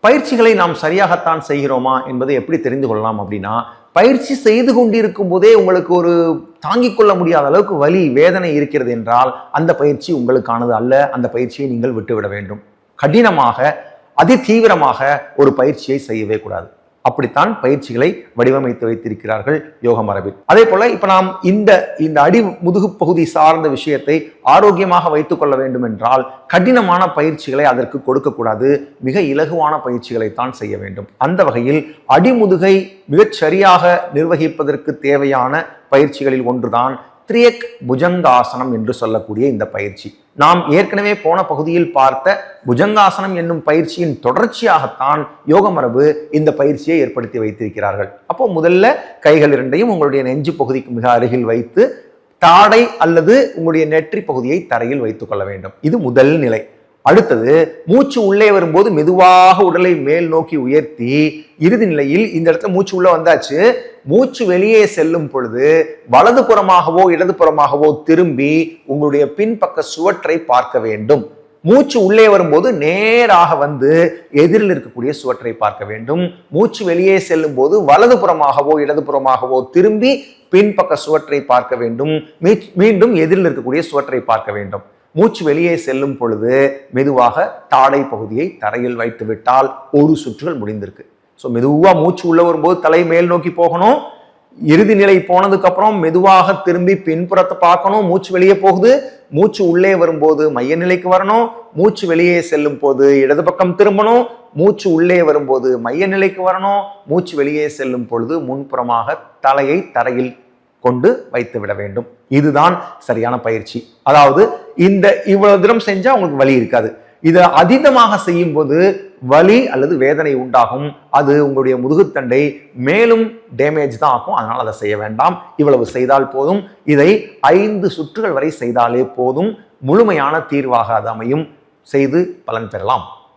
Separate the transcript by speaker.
Speaker 1: பயிற்சிகளை நாம் சரியாகத்தான் செய்கிறோமா என்பதை எப்படி தெரிந்து கொள்ளலாம் அப்படின்னா பயிற்சி செய்து கொண்டிருக்கும் போதே உங்களுக்கு ஒரு தாங்கிக் கொள்ள முடியாத அளவுக்கு வலி வேதனை இருக்கிறது என்றால் அந்த பயிற்சி உங்களுக்கானது அல்ல. அந்த பயிற்சியை நீங்கள் விட்டுவிட வேண்டும். கடினமாக அதி தீவிரமாக ஒரு பயிற்சியை செய்யவே கூடாது. அப்படித்தான் பயிற்சிகளை வடிவமைத்து வைத்திருக்கிறார்கள் யோக மரபில் அதே போல இப்ப நாம் இந்த இந்த அடி முதுகு பகுதி சார்ந்த விஷயத்தை ஆரோக்கியமாக வைத்துக் கொள்ள வேண்டும் என்றால் கடினமான பயிற்சிகளை அதற்கு கொடுக்கக்கூடாது. மிக இலகுவான பயிற்சிகளை தான் செய்ய வேண்டும். அந்த வகையில் அடிமுதுகை மிகச் சரியாக நிர்வகிப்பதற்கு தேவையான பயிற்சிகளில் ஒன்றுதான் திரியக் புஜங்காசனம் என்று சொல்லக்கூடிய இந்த பயிற்சி. நாம் ஏற்கனவே போன பகுதியில் பார்த்த புஜங்காசனம் என்னும் பயிற்சியின் தொடர்ச்சியாகத்தான் யோக மரபு இந்த பயிற்சியை ஏற்படுத்தி வைத்திருக்கிறார்கள். அப்போ முதல்ல கைகள் இரண்டையும் உங்களுடைய நெஞ்சு பகுதிக்கு மிக அருகில் வைத்து தாடை அல்லது உங்களுடைய நெற்றி பகுதியை தரையில் வைத்துக் கொள்ள வேண்டும். இது முதல் நிலை. அடுத்தது மூச்சு உள்ளே வரும்போது மெதுவாக உடலை மேல் நோக்கி உயர்த்தி இறுதி நிலையில் இந்த இடத்துல மூச்சு உள்ள வந்தாச்சு. மூச்சு வெளியே செல்லும் பொழுது வலது புறமாகவோ இடது புறமாகவோ திரும்பி உங்களுடைய பின்பக்க சுவற்றை பார்க்க வேண்டும். மூச்சு உள்ளே வரும்போது நேராக வந்து எதிரில் இருக்கக்கூடிய சுவற்றை பார்க்க வேண்டும். மூச்சு வெளியே செல்லும் போது வலது புறமாகவோ இடது புறமாகவோ திரும்பி பின்பக்க சுவற்றை பார்க்க வேண்டும். மீ- மீண்டும் எதிரில் இருக்கக்கூடிய சுவற்றை பார்க்க வேண்டும். மூச்சு வெளியே செல்லும் பொழுது மெதுவாக தாடை பகுதியை தரையில் வைத்து விட்டால் ஒரு சுற்றுகள் முடிந்திருக்கு. ஸோ மெதுவாக மூச்சு உள்ள வரும்போது தலை மேல் நோக்கி போகணும். இறுதி நிலை போனதுக்கு அப்புறம் மெதுவாக திரும்பி பின்புறத்தை பார்க்கணும். மூச்சு வெளியே போகுது. மூச்சு உள்ளே வரும்போது மைய நிலைக்கு வரணும். மூச்சு வெளியே செல்லும் போது இடது பக்கம் திரும்பணும். மூச்சு உள்ளே வரும்போது மைய நிலைக்கு வரணும். மூச்சு வெளியே செல்லும் பொழுது முன்புறமாக தலையை தரையில் கொண்டு வைத்து விட வேண்டும். இதுதான் சரியான பயிற்சி. அதாவது இந்த இவ்வளவு தூரம் செஞ்சா உங்களுக்கு வலி இருக்காது. இதை அதீதமாக செய்யும் போது வலி அல்லது வேதனை உண்டாகும். அது உங்களுடைய முதுகுத்தண்டை மேலும் டேமேஜ் தான் ஆகும் அதனால் அதை செய்ய வேண்டாம். இவ்வளவு செய்தால் போதும். இதை ஐந்து சுற்றுகள் வரை செய்தாலே போதும். முழுமையான தீர்வாக அது அமையும். செய்து பலன் பெறலாம்.